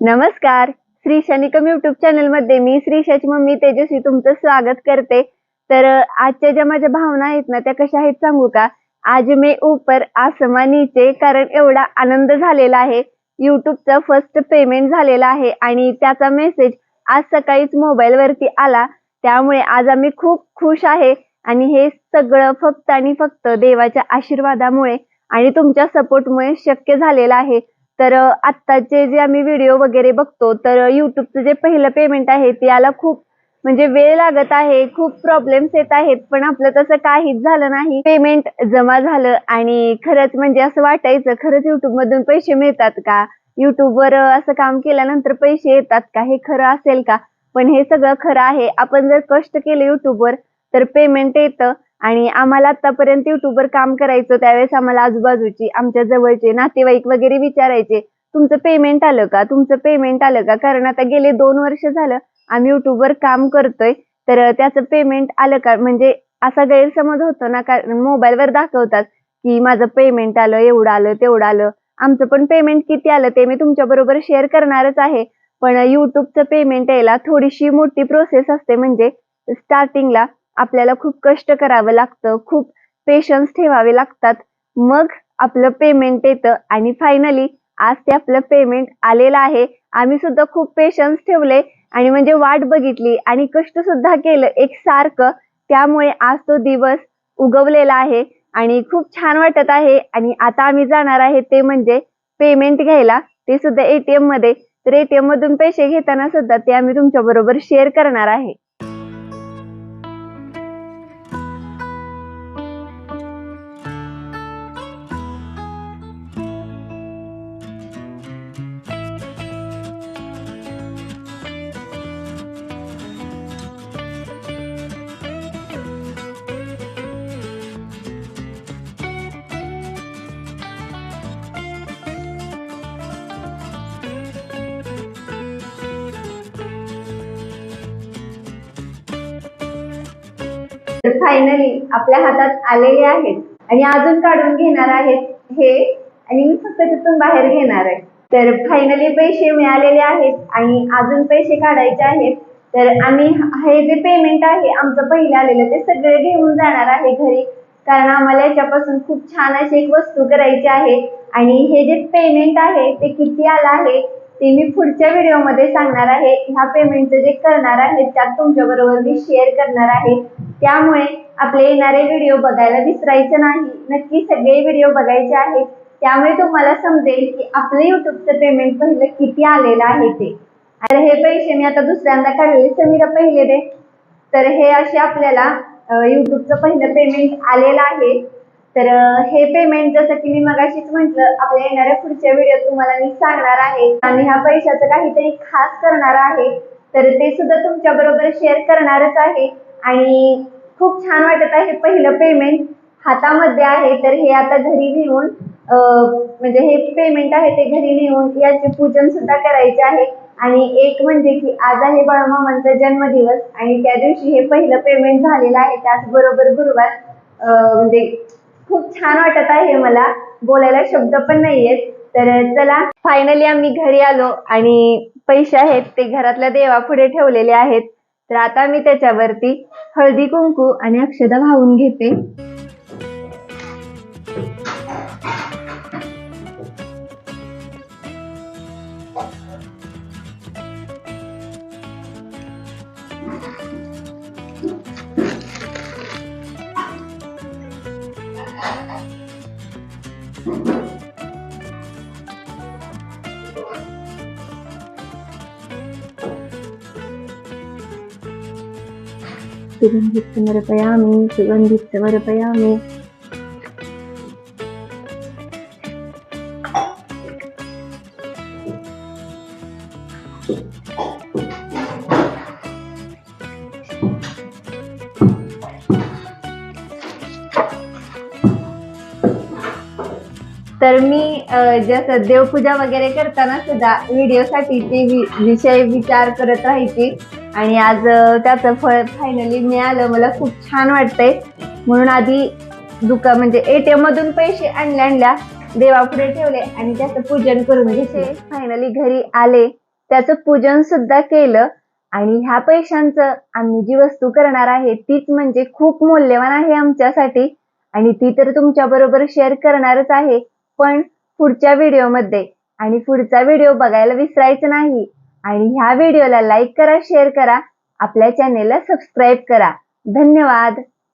नमस्कार. श्री शनिकम युट्यूब चॅनलमध्ये मी श्रीशाची मम्मी तेजस्वी तुमचं स्वागत करते. तर आजच्या ज्या माझ्या भावना आहेत ना त्या कशा आहेत सांगू का? आज मी ऊपर आसमान नीचे कारण एवढा आनंद झालेला आहे. युट्यूबचं फर्स्ट पेमेंट झालेला आहे आणि त्याचा मेसेज आज सकाळीच मोबाईल वरती आला. त्यामुळे आज आम्ही खूप खुश आहे आणि हे सगळं फक्त आणि फक्त देवाच्या आशीर्वादामुळे आणि तुमच्या सपोर्टमुळे शक्य झालेलं आहे. तर आत्ताचे जे आम्ही व्हिडिओ वगैरे बघतो तर युट्यूबचं जे पहिलं पेमेंट आहे ते याला खूप म्हणजे वेळ लागत आहे खूप प्रॉब्लेम्स येत आहेत पण आपलं तसं काहीच झालं नाही. पेमेंट जमा झालं आणि खरंच म्हणजे असं वाटायचं खरंच युट्यूब मधून पैसे मिळतात का? युट्यूबवर असं काम केल्यानंतर पैसे येतात का? हे खरं असेल का? पण हे सगळं खरं आहे. आपण जर कष्ट केले युट्यूबवर तर पेमेंट येतं. आणि आम्हाला आतापर्यंत युट्यूबवर काम करायचं त्यावेळेस आम्हाला आजूबाजूची आमच्या जवळचे नातेवाईक वगैरे विचारायचे तुमचं पेमेंट आलं का? तुमचं पेमेंट आलं का? कारण आता गेले दोन वर्ष झालं आम्ही युट्यूबवर काम करतोय तर त्याचं पेमेंट आलं का? म्हणजे असा गैरसमज होतो ना कारण मोबाईलवर दाखवतात की माझं पेमेंट आलं एवढं आलं तेवढं आलं. आमचं पण पेमेंट किती आलं ते मी तुमच्या बरोबर शेअर करणारच आहे. पण युट्यूबचं पेमेंट यायला थोडीशी मोठी प्रोसेस असते म्हणजे स्टार्टिंगला आपल्याला खूप कष्ट करावं लागतं खूप पेशन्स ठेवावे लागतात. मग आपलं पेमेंट येतं आणि फायनली आज ते आपलं पेमेंट आलेलं आहे. आम्ही सुद्धा खूप पेशन्स ठेवले आणि म्हणजे वाट बघितली आणि कष्ट सुद्धा केलं एक सारखं. त्यामुळे आज तो दिवस उगवलेला आहे आणि खूप छान वाटत आहे आणि आता आम्ही जाणार आहे ते म्हणजे पेमेंट घ्यायला. ते सुद्धा एटीएममध्ये. तर एटीएम मधून पैसे घेताना सुद्धा ते आम्ही तुमच्या बरोबर शेअर करणार आहे. तर फायनली आपल्या हातात आलेले आहेत. आणि अजून काढून घेणार आहेत हे. आणि मी फक्त तिथून बाहेर घेणार आहे. तर फायनली पैसे मिळालेले आहेत आणि अजून पैसे काढायचे आहेत. तर आम्ही हे जे पेमेंट आहे आमचं पहिलं आलेलं ते सगळे घेऊन जाणार आहे घरी. कारण आम्हाला याच्यापासून खूप छान अशी एक वस्तू करायची आहे. आणि हे जे पेमेंट आहे ते किती आलं आहे? ते मी पुढच्या व्हिडिओमध्ये सांगणार आहे. ह्या पेमेंटचं जे करणार आहे त्यात तुमच्याबरोबर मी शेअर करणार आहे. त्यामुळे आपले येणारे व्हिडिओ बघायला विसरायचे नाही. नक्की सगळे व्हिडिओ बघायचे आहेत. त्यामुळे तुम्हाला समजेल की आपलं युट्यूबचं पेमेंट पहिलं किती आलेलं आहे ते. आणि हे पैसे मी आता दुसऱ्यांदा काढलेले. समीरा पहिले दे. तर हे असे आपल्याला युट्यूबचं पहिलं पेमेंट आलेलं आहे. तर हे पेमेंट जसं की मी मगाशीच म्हटलं आपल्या येणाऱ्या पुढच्या व्हिडिओ तुम्हाला मी सांगणार आहे. आणि ह्या पैशाचं काहीतरी खास करणार आहे. तर ते सुद्धा तुमच्या बरोबर शेअर करणारच आहे. आणि खूप छान वाटत आहे पहिलं पेमेंट हातामध्ये आहे. तर हे आता घरी नेऊन म्हणजे हे पेमेंट आहे ते घरी नेऊन याचे पूजन सुद्धा करायचे आहे. आणि एक म्हणजे की आज आहे बाळमामांचा जन्मदिवस. आणि त्या दिवशी हे पहिलं पेमेंट झालेलं आहे. त्याचबरोबर गुरुवार म्हणजे खूप छान वाटत आहे मला बोलायला. शब्द पण नाहीयेत. तर चला फायनली आम्ही घरी आलो आणि पैसे आहेत ते घरातल्या देवा पुढे ठेवलेले आहेत. तर आता मी त्याच्यावरती हळदी कुंकू आणि अक्षदा वाहून घेते. सुगंधित समर्पयामी तर मी अं, जसं देवपूजा वगैरे करताना सुद्धा व्हिडिओसाठी ते विषय विचार करत राहायची. आणि आज त्याचं फळ फायनली मिळालं. मला खूप छान वाटतंय. म्हणून आधी दुका म्हणजे एटीएम मधून पैसे आणल्या आणल्या देवापुढे ठेवले आणि त्याचं पूजन करून घेतले. फायनली घरी आले. त्याचं पूजन सुद्धा केलं. आणि ह्या पैशांचं आम्ही जी वस्तू करणार आहे तीच म्हणजे खूप मौल्यवान आहे आमच्यासाठी. आणि ती तर तुमच्या बरोबर शेअर करणारच आहे. पण पुढच्या व्हिडिओमध्ये आणि पुढचा व्हिडिओ बघायला विसरायचं नाही. आणि ह्या व्हिडिओला लाईक करा शेअर करा. आपल्या चॅनेलला सबस्क्राईब करा. धन्यवाद.